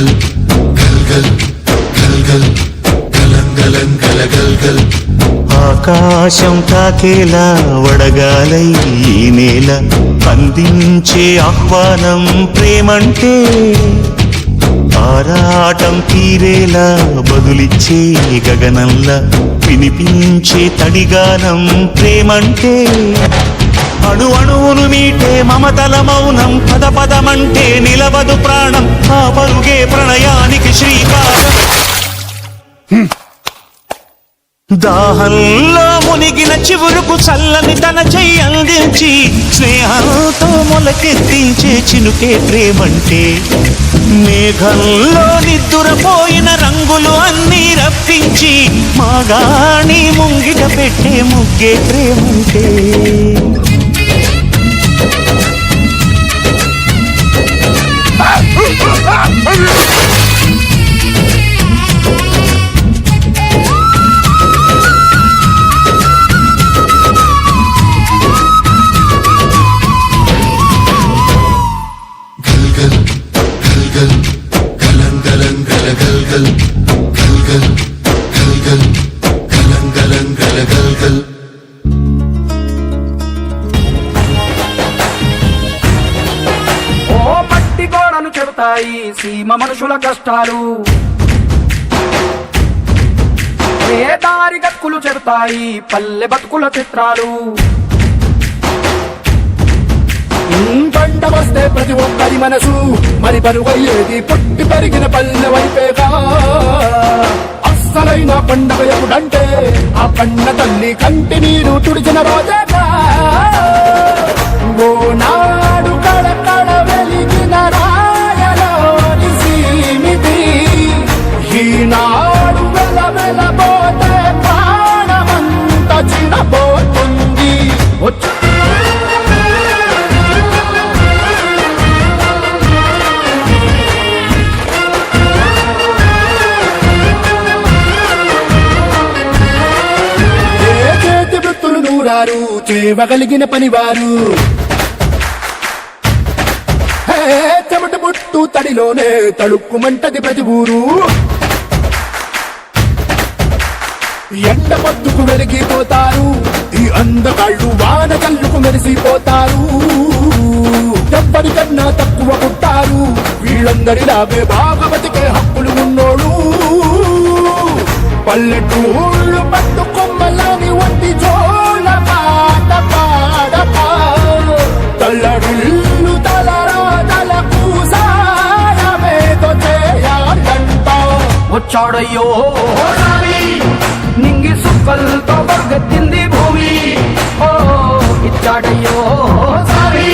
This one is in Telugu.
గల్ ఆకాశం తాకేలా వడగాలై నేల అందించే ఆహ్వానం ప్రేమంటే ఆరాటం తీరేలా బదులిచ్చే గగనంలా వినిపించే తడిగానం ప్రేమంటే. అణు అణువును మీటే మమతల మౌనం పద పదమంటే నిలవదు ప్రాణం ఆ పరుగే ప్రణయానికి శ్రీకారం. దాహంలో మునిగిన చివురుకు చల్లని తన చెయ్యి అందించి స్నేహంతో మొలకెత్తించే చినుకే ప్రేమంటే మేఘంలో నిద్దురపోయిన రంగులు అన్నీ రప్పించి మాగాణి ముంగిట పెట్టే ముగ్గే ప్రేమంటే. చెబుతాయి సీమ మనుషుల కష్టాలు. ఏ దారి గక్కులు చెబుతాయి పల్లె బతుకుల చిత్రాలు. పంట వస్తే ప్రతి ఒక్కరి మనసు మరి పరువయ్యేది పుట్టి పెరిగిన పల్లె వైపేగా. అస్సలైన పండగ ఎప్పుడంటే ఆ పండ తల్లి కంటి నీరు తుడిచిన రోజేగా. పనివారు చేయగలిగిన పనివారు. హే, చెమట ముట్టు తడిలోనే తడుక్కుమంటది ప్రతి ఊరు. ఎండ పొద్దుకు వెలిగిపోతారు ఈ అందగాళ్ళు వాన కళ్ళుకు మెరిసిపోతారు. ఎవ్వరికన్నా తక్కువ పుట్టారు వీళ్ళందరిలాగే బాగా బతికే హక్కులు ఉన్నోడు. పల్లెటూళ్ళు పట్టు చేశాడయ్యో నింగి సుక్కలతో బగ్గెత్తింది భూమి. ఓ ఇచ్చాడయ్యో సారీ